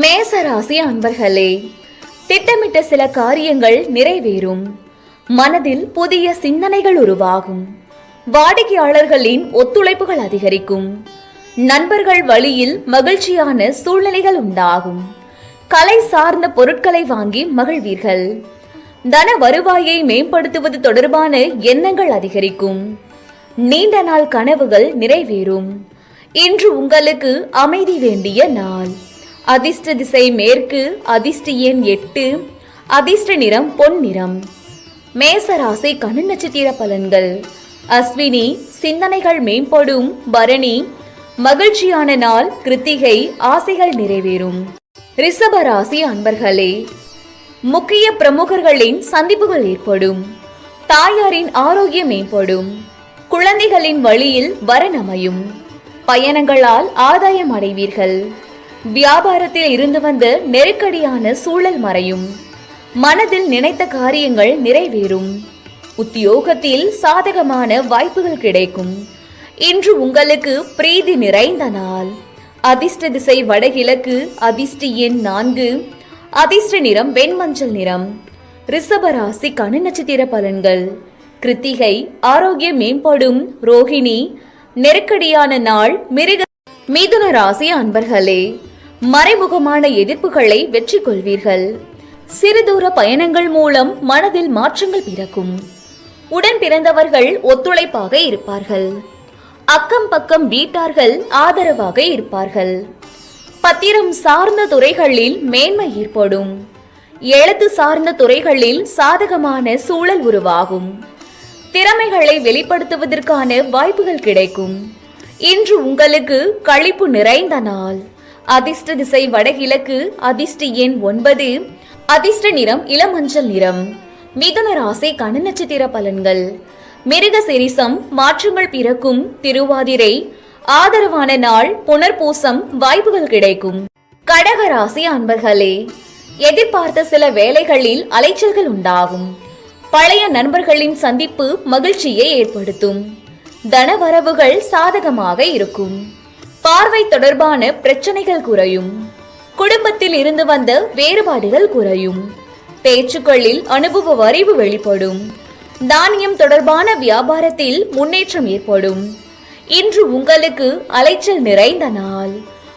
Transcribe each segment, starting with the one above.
மேசராசி அன்பர்களே திட்டமிட்ட சில காரியங்கள் நிறைவேறும். மனதில் புதிய சிந்தனைகள் உருவாகும். வாடிக்கையாளர்களின் ஒத்துழைப்புகள் அதிகரிக்கும். நண்பர்கள் வழியில் மகிழ்ச்சியான சூழ்நிலைகள் உண்டாகும். கலை சார்ந்த பொருட்களை வாங்கி மகிழ்வீர்கள். தன வருவாயை மேம்படுத்துவது தொடர்பான எண்ணங்கள் அதிகரிக்கும். நீண்ட நாள் கனவுகள் நிறைவேறும். இன்று உங்களுக்கு அமைதி வேண்டிய நாள். அதிர்ஷ்ட திசை மேற்கு அதிர்ஷ்ட எண் எட்டு அதிர்ஷ்ட நிறம் பொன் நிறம். மேசராசி கண்ணு நட்சத்திர பலன்கள். அஸ்வினி சிந்தனைகள் மேம்படும் பரணி மகிழ்ச்சியான நாள் கிருத்திகை ஆசைகள் நிறைவேறும். ரிஷப ராசி அன்பர்களே முக்கிய பிரமுகர்களின் சந்திப்புகள் ஏற்படும். தாயாரின் ஆரோக்கியம் மேம்படும். குழந்தைகளின் வழியில் வரன் அமையும் பயணங்களால் ஆதாயம் அடைவீர்கள். வியாபாரத்தில் இருந்து வந்த நெருக்கடியான சூழல் மறையும். மனதில் நினைத்த காரியங்கள் நிறைவேறும். உத்தியோகத்தில் சாதகமான வாய்ப்புகள் கிடைக்கும். இன்று உங்களுக்கு பிரீதி நிறைந்த நாள். அதிர்ஷ்ட திசை வடகிழக்கு அதிர்ஷ்ட எண் நான்கு அதிர்ஷ்ட நிறம் வெண்மஞ்சள் நிறம். ரிஷபராசி கணு நட்சத்திர பலன்கள். கிருத்திகை ஆரோக்கியம் மேம்படும். ரோஹிணி நெருக்கடியான நாள் மிருக மிதுன ராசி அன்பர்களே. மறைமுகமான எதிர்ப்புகளை வெற்றி கொள்வீர்கள் சிறுதூர பயணங்கள் மூலம் மனதில் மாற்றங்கள் பிறக்கும். உடன் பிறந்தவர்கள் ஒத்துழைப்பாக இருப்பார்கள். அக்கம் பக்கம் வீட்டார்கள் ஆதரவாக இருப்பார்கள். பத்திரம் சார்ந்த துறைகளில் மேன்மை ஏற்படும். எழுத்து சார்ந்த துறைகளில் சாதகமான சூழல் உருவாகும். திறமைகளை வெளிப்படுத்துவதற்கான வாய்ப்புகள் கிடைக்கும். இன்று உங்களுக்கு கழிப்பு நிறைந்த நாள். அதிர்ஷ்ட திசை வடகிழக்கு அதிர்ஷ்ட எண் ஒன்பது அதிர்ஷ்ட நிறம் இளமஞ்சள் நிறம். மிதுன ராசி கண நட்சத்திர பலன்கள். மிருக சிரிசம் மாற்றங்கள் பிறக்கும் திருவாதிரை ஆதரவான நாள் புனர்பூசம் வாய்ப்புகள் கிடைக்கும். கடக ராசி அன்பர்களே எதிர்பார்த்த சில வேலைகளில் அலைச்சல்கள் உண்டாகும். பழைய நண்பர்களின் சந்திப்பு மகிழ்ச்சியை ஏற்படுத்தும். தனவரவுகள் சாதகமாக இருக்கும். பார்வை தொடர்பான பிரச்சனைகள் குறையும். குடும்பத்தில் இருந்து வந்த வேறுபாடுகள் குறையும். பேச்சுக்களில் அனுபவ வரைவு வெளிப்படும். தானியம் தொடர்பான வியாபாரத்தில் முன்னேற்றம் ஏற்படும். இன்று உங்களுக்கு அலைச்சல் நிறைந்த நாள்.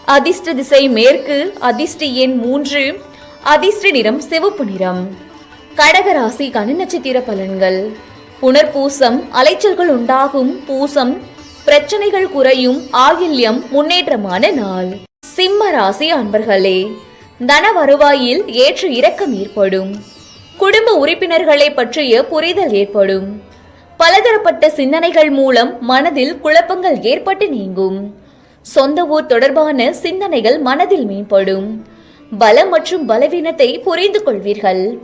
அதிர்ஷ்ட திசை மேற்கு அதிர்ஷ்ட எண் மூன்று அதிர்ஷ்ட நிறம் சிவப்பு நிறம். கடகராசி கணு நட்சத்திர பலன்கள். புனர்பூசம் அலைச்சல்கள் உண்டாகும். பூசம் பிரச்சனைகள் குறையும் ஆகில்யம் முன்னேற்றமான நாள். சிம்ம ராசி அன்பர்களே தன வருவாயில் ஏற்ற இறக்கம் ஏற்படும். குடும்ப உறுப்பினர்களை பற்றிய புரிதல் ஏற்படும். பலதரப்பட்ட சிந்தனைகள் மூலம் மனதில் குழப்பங்கள் ஏற்பட்டு நீங்கும். சொந்த ஊர் தொடர்பான சிந்தனைகள் மனதில் மேம்படும். பலம் மற்றும் பலவீனத்தை புரிந்து கொள்வீர்கள்.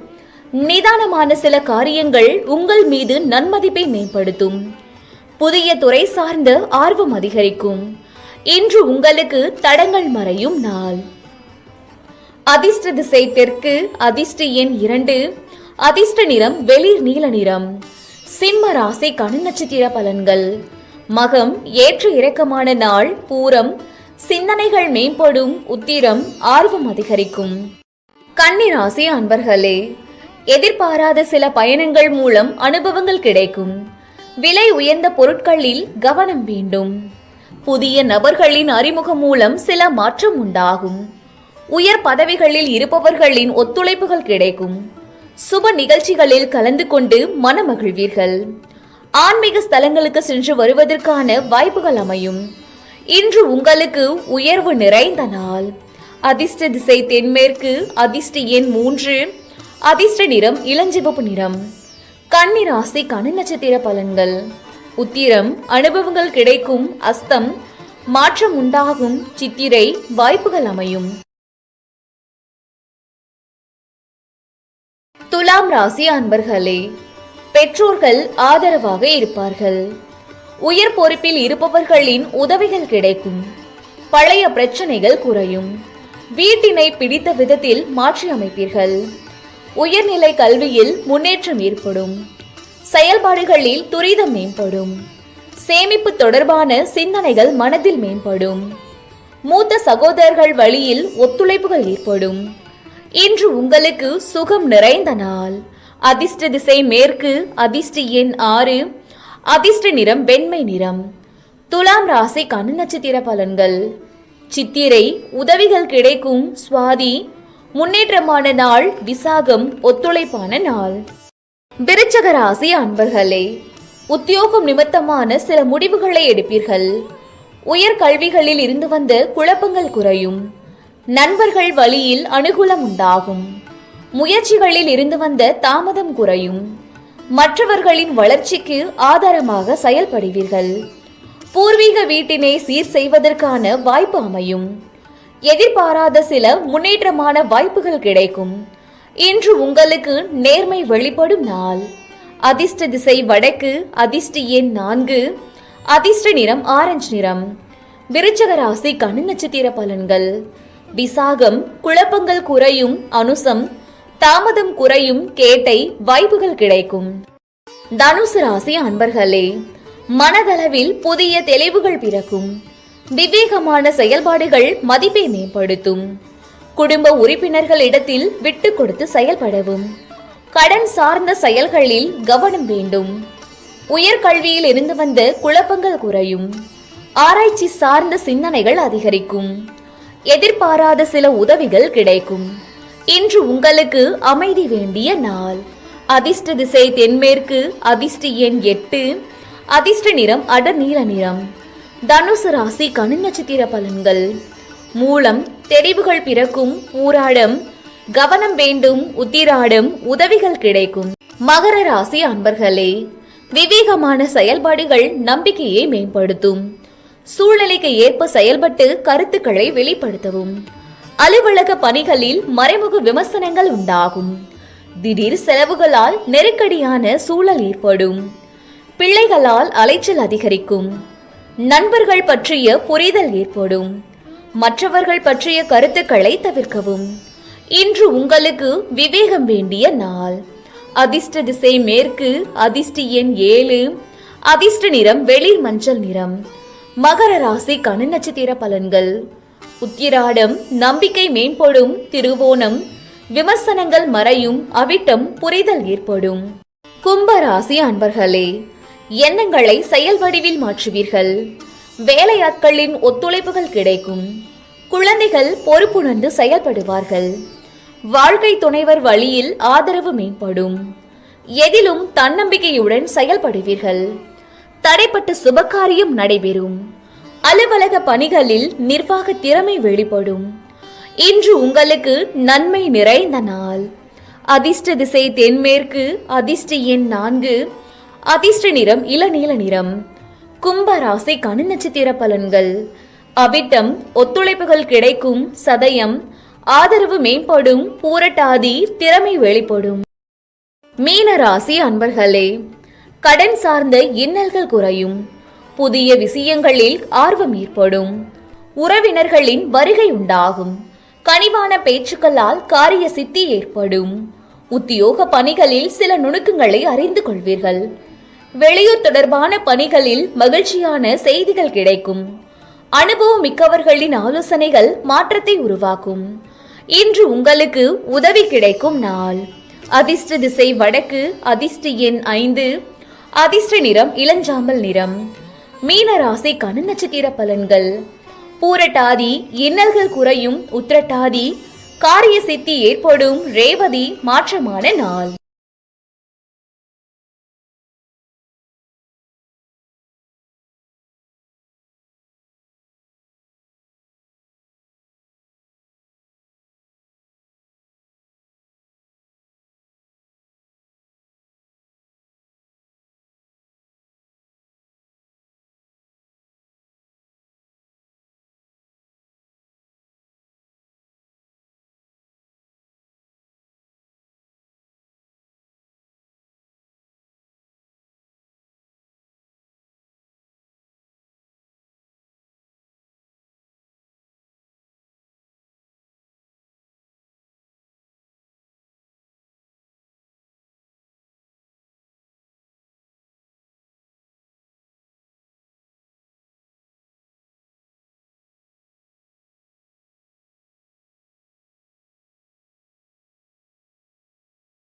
நிதானமான சில காரியங்கள் உங்கள் மீது நன்மதிப்பை மேம்படுத்தும். புதிய துறை சார்ந்த ஆர்வம் அதிகரிக்கும். இன்று உங்களுக்கு தடங்கள் மறையும் நாள். அதிர்ஷ்ட திசை தெற்கு அதிர்ஷ்ட எண் இரண்டு அதிர்ஷ்ட நிறம் வெளிர் நீல நிறம். சிம்ம ராசி கணு நட்சத்திர பலன்கள். மகம் ஏற்ற இறக்கமான நாள் பூரம் சிந்தனைகள் மேம்படும் உத்திரம் ஆர்வம் அதிகரிக்கும். கன்னி ராசி அன்பர்களே எதிர்பாராத சில பயணங்கள் மூலம் அனுபவங்கள் கிடைக்கும். விலை உயர்ந்த பொருட்களில் கவனம் வேண்டும். புதிய நபர்களின் அறிமுகம் மூலம் சில மாற்றம் உண்டாகும். உயர் பதவிகளில் இருப்பவர்களின் ஒத்துழைப்புகள் கிடைக்கும். சுப நிகழ்ச்சிகளில் கலந்து கொண்டு மனமகிழ்வீர்கள். ஆன்மீக ஸ்தலங்களுக்கு சென்று வருவதற்கான வாய்ப்புகள் அமையும். இன்று உங்களுக்கு உயர்வு நிறைந்த நாள். அதிர்ஷ்ட திசை தென்மேற்கு அதிர்ஷ்ட எண் மூன்று அதிர்ஷ்ட நிறம் இளஞ்சிவப்பு நிறம். கன்னி ராசி கணு நட்சத்திர பலன்கள். உத்திரம் அனுபவங்கள் கிடைக்கும் அஸ்தம் மாற்றம் உண்டாகும் சித்திரை வாய்ப்புகள் அமையும். துலாம் ராசி அன்பர்களே பெற்றோர்கள் ஆதரவாக இருப்பார்கள். உயர் பொறுப்பில் இருப்பவர்களின் உதவிகள் கிடைக்கும். பழைய பிரச்சனைகள் குறையும். வீட்டினை பிடித்த விதத்தில் மாற்றி அமைப்பீர்கள் உயர்நிலை கல்வியில் முன்னேற்றம் ஏற்படும். செயல்பாடுகளில் துரிதம் மேம்படும். சேமிப்பு தொடர்பான சிந்தனைகள் மனதில் மேம்படும். மூத்த சகோதரர்கள் வழியில் ஒத்துழைப்புகள் ஏற்படும். இன்று உங்களுக்கு சுகம் நிறைந்த நாள். அதிர்ஷ்ட திசை மேற்கு அதிர்ஷ்ட எண் ஆறு அதிர்ஷ்ட நிறம் வெண்மை நிறம். துலாம் ராசி கண்ணு நட்சத்திர பலன்கள். சித்திரை உதவிகள் கிடைக்கும். சுவாதி முன்னேற்றமான நாள் விசாகம் ஒத்துழைப்பான நாள். விருச்சக ராசி அன்பர்களே உத்தியோகம் நிமித்தமான சில முடிவுகளை எடுப்பீர்கள். உயர் கல்விகளில் இருந்து வந்த குழப்பங்கள் குறையும். நண்பர்கள் வழியில் அனுகூலம் உண்டாகும். முயற்சிகளில் இருந்து வந்த தாமதம் குறையும். மற்றவர்களின் வளர்ச்சிக்கு ஆதாரமாக செயல்படுவீர்கள். பூர்வீக வீட்டினை சீர் செய்வதற்கான வாய்ப்பு அமையும். எதிர்பாராத சில முன்னேற்றமான வாய்ப்புகள் கிடைக்கும். இன்று உங்களுக்கு நேர்மை வெளிப்படும் நாள். அதிர்ஷ்ட திசை வடக்கு அதிர்ஷ்ட எண் நான்கு அதிர்ஷ்ட நிறம் ஆரஞ்சு நிறம். விருச்சக ராசி கண்ணு நட்சத்திர பலன்கள். விசாகம் குழப்பங்கள் குறையும் அனுசம் தாமதம் குறையும் கேட்டை வாய்ப்புகள் கிடைக்கும். தனுசு ராசி அன்பர்களே மனதளவில் புதிய தெளிவுகள் பிறக்கும். விவேகமான செயல்பாடுகள் மதிப்பை மேம்படுத்தும். குடும்ப உறுப்பினர்களிடத்தில் விட்டு கொடுத்து செயல்படவும். கடன் சார்ந்த செயல்களில் கவனம் வேண்டும். உயர்கல்வியில் இருந்து வந்த குழப்பங்கள் குறையும். ஆராய்ச்சி சார்ந்த சிந்தனைகள் அதிகரிக்கும். எதிர்பாராத சில உதவிகள் கிடைக்கும். இன்று உங்களுக்கு அமைதி வேண்டிய நாள். அதிர்ஷ்ட திசை தென்மேற்கு அதிர்ஷ்ட எண் எட்டு அதிர்ஷ்ட நிறம் அடர் நீல நிறம். தனுசு ராசி கனி நட்சத்திர பலன்கள். மூலம் தெரிவுகள் பிறக்கும் ஊராடம் கவனம் வேண்டும் உத்திராடம் உதவிகள் கிடைக்கும். மகர ராசி அன்பர்களே விவேகமான செயல்பாடுகள் நம்பிக்கையை மேம்படுத்தும். சூழ்நிலைக்கு ஏற்ப செயல்பட்டு கருத்துக்களை வெளிப்படுத்தவும். அலுவலக பணிகளில் மறைமுக விமர்சனங்கள் உண்டாகும். திடீர் செலவுகளால் நெருக்கடியான சூழல் ஏற்படும். பிள்ளைகளால் அலைச்சல் அதிகரிக்கும். நண்பர்கள் பற்றிய புரிதல் ஏற்படும். மற்றவர்கள் பற்றிய கருத்துக்களை தவிர்க்கவும். இன்று உங்களுக்கு விவேகம் வேண்டிய நாள். அதிர்ஷ்ட திசை மேற்கு அதிர்ஷ்ட எண் ஏழு அதிர்ஷ்ட நிறம் வெளிர் மஞ்சள் நிறம். மகர ராசி கனு நட்சத்திர பலன்கள். உத்திராடம் நம்பிக்கை மேம்படும் திருவோணம் விமர்சனங்கள் மறையும் அவிட்டம் புரிதல் ஏற்படும். கும்பராசி அன்பர்களே எண்ணங்களை செயல் வடிவில் மாற்றுவீர்கள். வேலையாட்களின் ஒத்துழைப்புகள் கிடைக்கும். குழந்தைகள் பொறுப்புணர்ந்து செயல்படுவார்கள். வாழ்க்கை துணைவர் வழியில் ஆதரவு மேம்படும். எதிலும் தன்னம்பிக்கையுடன் செயல்படுவீர்கள். தடைப்பட்ட சுபகாரியம் நடைபெறும். அலுவலக பணிகளில் நிர்வாக திறமை வெளிப்படும். இன்று உங்களுக்கு நன்மை நிறைந்த நாள். அதிர்ஷ்ட திசை தென்மேற்கு அதிர்ஷ்ட எண் நான்கு அதிர்ஷ்ட நிறம் இளநீல நிறம். கும்ப ராசி கனு நட்சத்திர பலன்கள். அவிட்டம் ஒத்துழைப்புகள் கிடைக்கும் சதயம் ஆதரவு மேம்படும் பூரட்டாதி திறமை வெளிப்படும். மீன ராசி அன்பர்களே கடன் சார்ந்த இன்னல்கள் குறையும். புதிய விஷயங்களில் ஆர்வம் ஏற்படும். உறவினர்களின் வருகை உண்டாகும். கனிவான பேச்சுக்களால் காரிய சித்தி ஏற்படும். உத்தியோக பணிகளில் சில நுணுக்கங்களை அறிந்து கொள்வீர்கள். வெளியூர் தொடர்பான பணிகளில் மகிழ்ச்சியான செய்திகள் கிடைக்கும். அனுபவம் மிக்கவர்களின் ஆலோசனைகள் மாற்றத்தை உருவாக்கும். இன்று உங்களுக்கு உதவி கிடைக்கும் நாள். அதிர்ஷ்ட திசை வடக்கு அதிர்ஷ்ட எண் ஐந்து அதிர்ஷ்ட நிறம் இளஞ்சாம்பல் நிறம். மீன ராசி நட்சத்திர பலன்கள். பூரட்டாதி இன்னல்கள் குறையும் உத்திரட்டாதி காரிய சித்தி ஏற்படும் ரேவதி மாற்றமான நாள்.